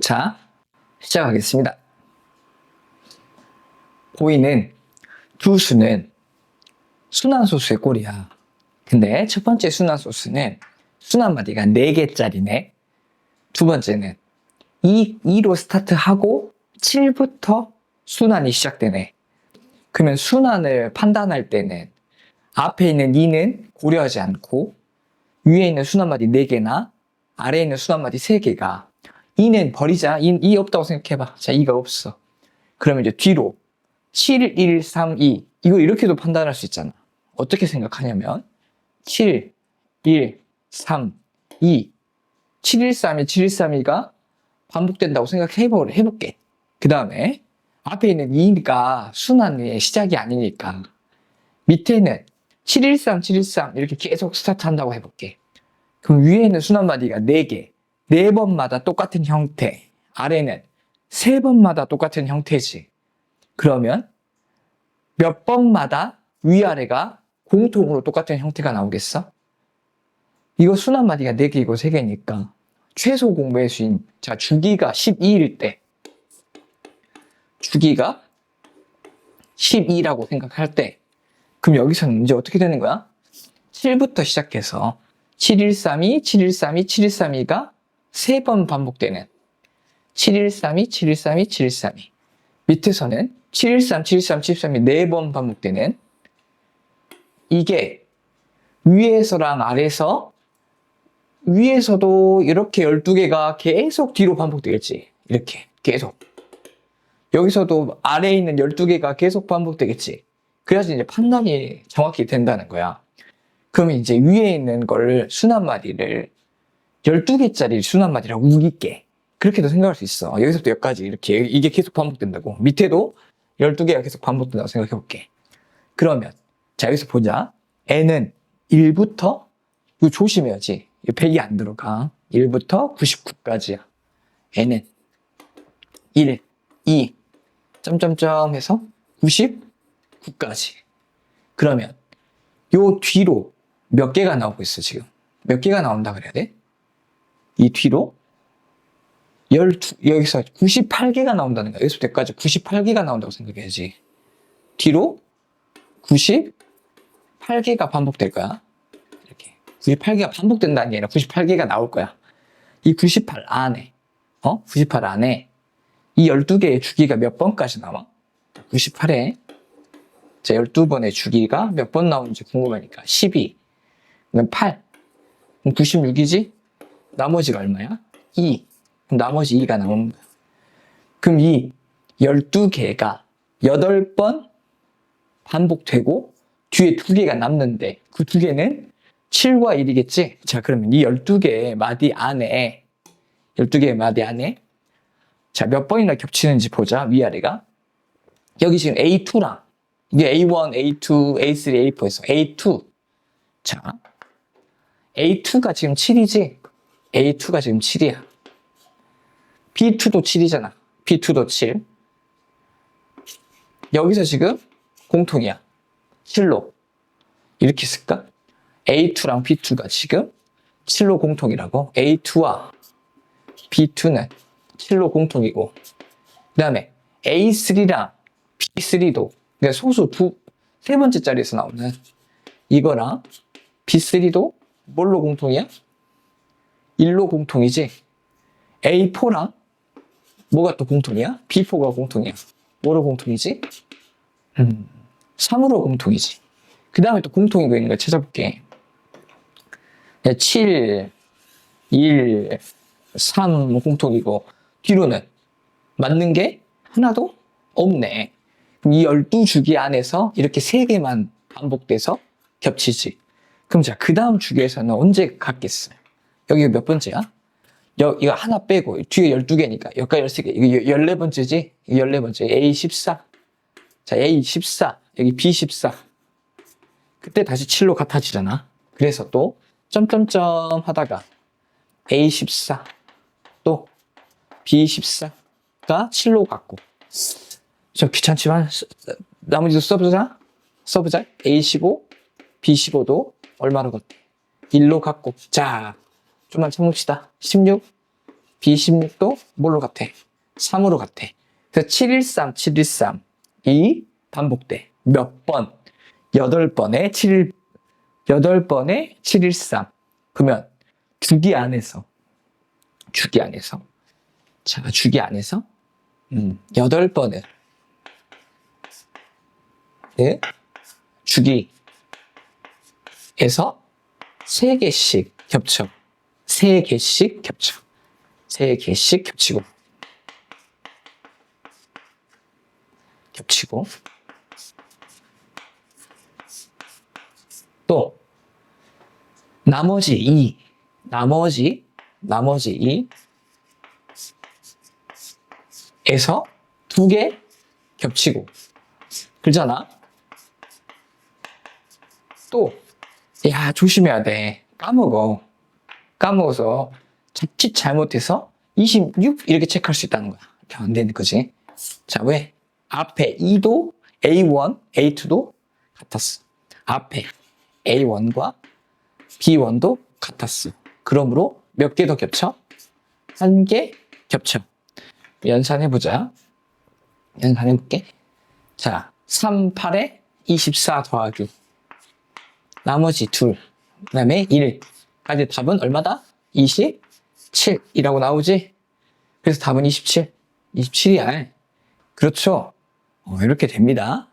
자, 시작하겠습니다. 보이는 두 수는 순환소수의 꼴이야. 근데 첫 번째 순환소수는 순환마디가 4개짜리네. 두 번째는 2, 2로 스타트하고 7부터 순환이 시작되네. 그러면 순환을 판단할 때는 앞에 있는 2는 고려하지 않고 위에 있는 순환마디 4개나 아래에 있는 순환마디 3개가 2는 버리자. 2, 2 없다고 생각해봐. 자, 2가 없어. 그러면 이제 뒤로 7, 1, 3, 2 이거 이렇게도 판단할 수 있잖아. 어떻게 생각하냐면 7, 1, 3, 2 7, 1, 3이 7, 1, 3, 2가 반복된다고 생각해보, 해볼게. 그 다음에 앞에 있는 2가 순환의 시작이 아니니까 밑에는 713, 713 이렇게 계속 스타트 한다고 해볼게. 그럼 위에 있는 순환마디가 4개. 4번마다 똑같은 형태. 아래는 3번마다 똑같은 형태지. 그러면 몇 번마다 위아래가 공통으로 똑같은 형태가 나오겠어? 이거 순환 마디가 4개이고 3개니까 최소 공배의 수인 자 주기가 12일 때 주기가 12라고 생각할 때 그럼 여기서는 이제 어떻게 되는 거야? 7부터 시작해서 7132, 7132, 7132가 3번 반복되는 7132, 7132, 7132 밑에서는 713, 713, 713이 4번 반복되는 이게 위에서랑 아래에서 위에서도 이렇게 12개가 계속 뒤로 반복되겠지. 이렇게 계속. 여기서도 아래에 있는 12개가 계속 반복되겠지. 그래야지 이제 판단이 정확히 된다는 거야. 그러면 이제 위에 있는 걸 순환마디를 12개짜리 순환마디라고 우길게. 그렇게도 생각할 수 있어. 여기서부터 여기까지 이렇게 이게 계속 반복된다고. 밑에도 12개가 계속 반복된다고 생각해 볼게. 그러면 자 여기서 보자. n은 1부터 이거 조심해야지. 이 100이 안 들어가. 1부터 99까지야. n은 1, 2, 점점점 해서 99까지. 그러면 요 뒤로 몇 개가 나오고 있어 지금? 몇 개가 나온다 그래야 돼? 이 뒤로 12, 여기서 98개가 나온다는 거야. 여기서 때까지 98개가 나온다고 생각해야지. 뒤로 98개가 반복될 거야. 이렇게. 98개가 반복된다는 게 아니라 98개가 나올 거야. 이 98 안에, 어? 98 안에 이 12개의 주기가 몇 번까지 나와? 98에 자, 12번의 주기가 몇 번 나오는지 궁금하니까 12, 그럼 8, 그럼 96이지? 나머지가 얼마야? 2, 그럼 나머지 2가 나오는 거야. 그럼 이 12개가 8번 반복되고 뒤에 2개가 남는데 그 2개는 7과 1이겠지? 자, 그러면 이 12개의 마디 안에 12개의 마디 안에 자, 몇 번이나 겹치는지 보자. 위아래가. 여기 지금 A2랑 이게 A1, A2, A3, A4에서 A2. 자, A2가 지금 7이지? A2가 지금 7이야. B2도 7이잖아. B2도 7. 여기서 지금 공통이야. 7로. 이렇게 쓸까? A2랑 B2가 지금 7로 공통이라고. A2와 B2는 7로 공통이고. 그 다음에 A3랑 B3도 그러니까 소수 두, 세 번째 자리에서 나오는 이거랑 B3도 뭘로 공통이야? 1로 공통이지. A4랑 뭐가 또 공통이야? B4가 공통이야. 뭐로 공통이지? 음, 3으로 공통이지. 그 다음에 또 공통이고 있는 거 찾아볼게. 7, 1, 3 공통이고 뒤로는 맞는 게 하나도 없네. 이 12주기 안에서 이렇게 3개만 반복돼서 겹치지. 그럼 자, 그 다음 주기에서는 언제 갖겠어요? 여기 몇 번째야? 여, 이거 하나 빼고, 뒤에 12개니까, 여기가 13개. 이거 14번째지? 이거 14번째. A14. 자, A14. 여기 B14. 그때 다시 7로 같아지잖아. 그래서 또, 점점점 하다가, A14. 또, B14가 7로 같고. 좀 귀찮지만 나머지도 써보자. 써보자. A15, B15도 얼마로 걷대? 1로 갖고. 자, 좀만 참읍시다. 16, B16도 뭘로 같아? 3으로 같아. 그래서 713, 713. 이 반복돼. 몇 번? 8번에 7, 8번에 713. 그러면 주기 안에서, 주기 안에서. 자, 주기 안에서, 음, 8번을, 네? 주기에서 3개씩 겹쳐. 3개씩 겹쳐. 3개씩 겹치고. 겹치고. 또, 나머지 2. 나머지, 나머지 2. 에서 두 개 겹치고. 그러잖아? 또, 야, 조심해야 돼. 까먹어. 까먹어서 자칫 잘못해서 26 이렇게 체크할 수 있다는 거야. 이렇게 안 되는 거지. 자, 왜? 앞에 2도 A1, A2도 같았어. 앞에 A1과 B1도 같았어. 그러므로 몇 개 더 겹쳐? 한 개 겹쳐. 연산해보자. 연산해볼게. 자, 3, 8에 24 더하기. 나머지 둘. 그 다음에 1 까지 답은 얼마다? 27이라고 나오지? 그래서 답은 27. 27이야. 그렇죠. 어, 이렇게 됩니다.